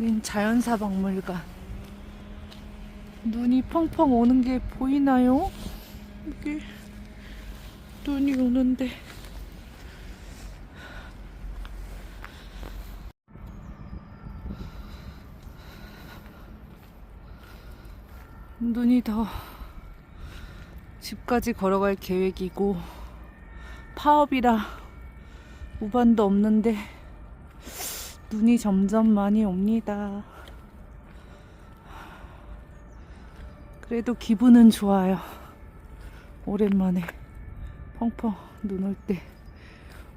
여긴 자연사 박물관. 눈이 펑펑 오는 게 보이나요? 여기 눈이 오는데. 눈이 더 집까지 걸어갈 계획이고 파업이라 우반도 없는데 눈이 점점 많이 옵니다. 그래도 기분은 좋아요. 오랜만에 펑펑 눈 올 때.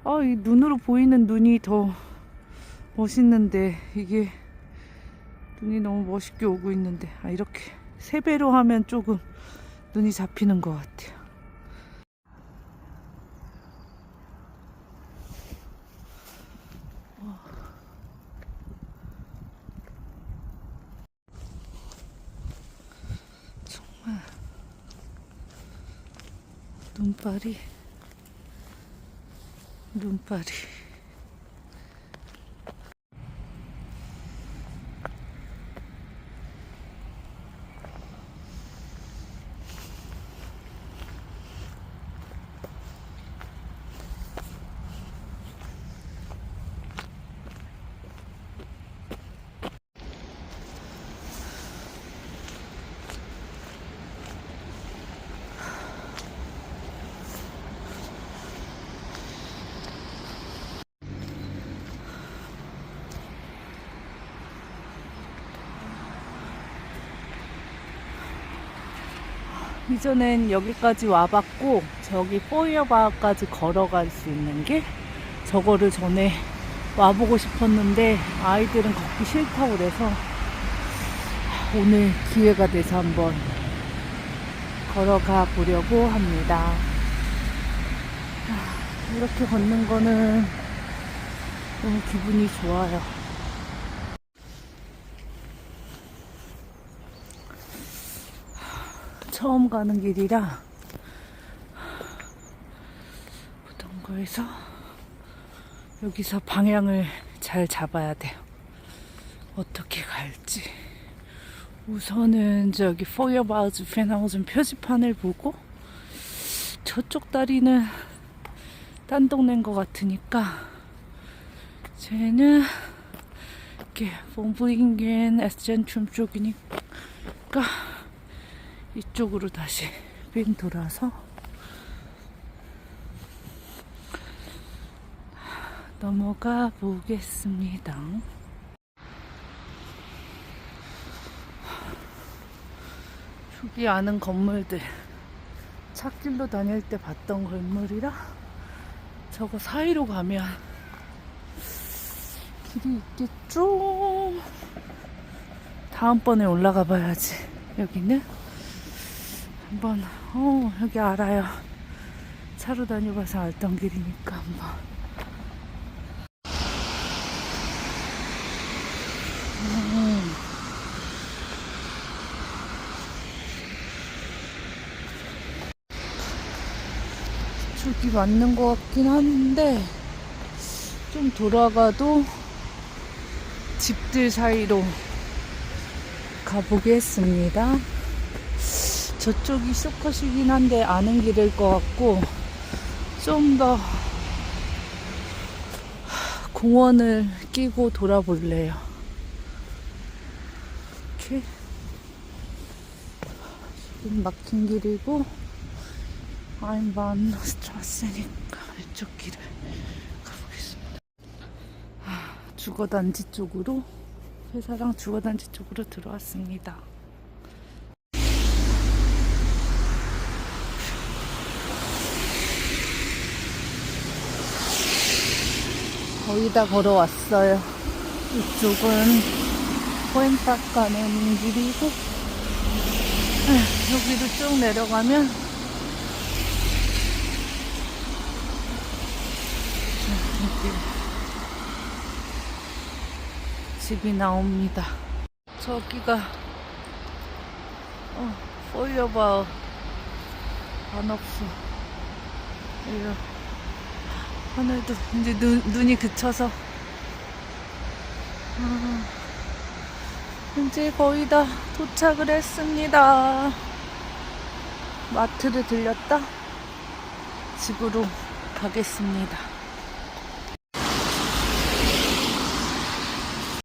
아, 이 눈으로 보이는 눈이 더 멋있는데 이게 눈이 너무 멋있게 오고 있는데 아 이렇게 세 배로 하면 조금 눈이 잡히는 것 같아요. 눈발 이전엔 여기까지 와봤고 저기 포이어바까지 걸어갈 수 있는 게 저거를 전에 와보고 싶었는데 아이들은 걷기 싫다고 그래서 오늘 기회가 돼서 한번 걸어가 보려고 합니다. 아, 이렇게 걷는 거는 너무 기분이 좋아요. 처음 가는 길이라 부동거에서 여기서 방향을 잘 잡아야 돼요. 어떻게 갈지. 우선은 저기 포여바우즈 페나우즌 표지판을 보고 저쪽 다리는 딴 동네인 것 같으니까 쟤는 이렇게 봉블링겐 에스젠 춤 쪽이니까 이쪽으로 다시 빙 돌아서 넘어가 보겠습니다. 저기 아는 건물들 찾길로 다닐 때 봤던 건물이라 저거 사이로 가면 길이 있겠죠? 다음번에 올라가 봐야지. 여기는 한번 어 여기 알아요 차로 다녀봐서 알던 길이니까 한번 음. 저기 맞는 것 같긴 한데 좀 돌아가도 집들 사이로 가보겠습니다. 저쪽이 쇼컷이긴 한데 아는 길일 것 같고 좀 더 공원을 끼고 돌아볼래요. 이렇게 지금 막힌 길이고 아임반 스트라스니까 이쪽 길을 가보겠습니다. 아, 주거단지 쪽으로 회사랑 주거단지 쪽으로 들어왔습니다. 거의 다 걸어왔어요. 이쪽은 포인탁 가는 길이고, 에휴, 여기로 쭉 내려가면, 자, 여기 집이 나옵니다. 저기가, 어, 포이어바우 안 없어. 이거. 하늘도 이제 눈, 눈이 그쳐서 아, 이제 거의 다 도착을 했습니다. 마트를 들렸다 집으로 가겠습니다.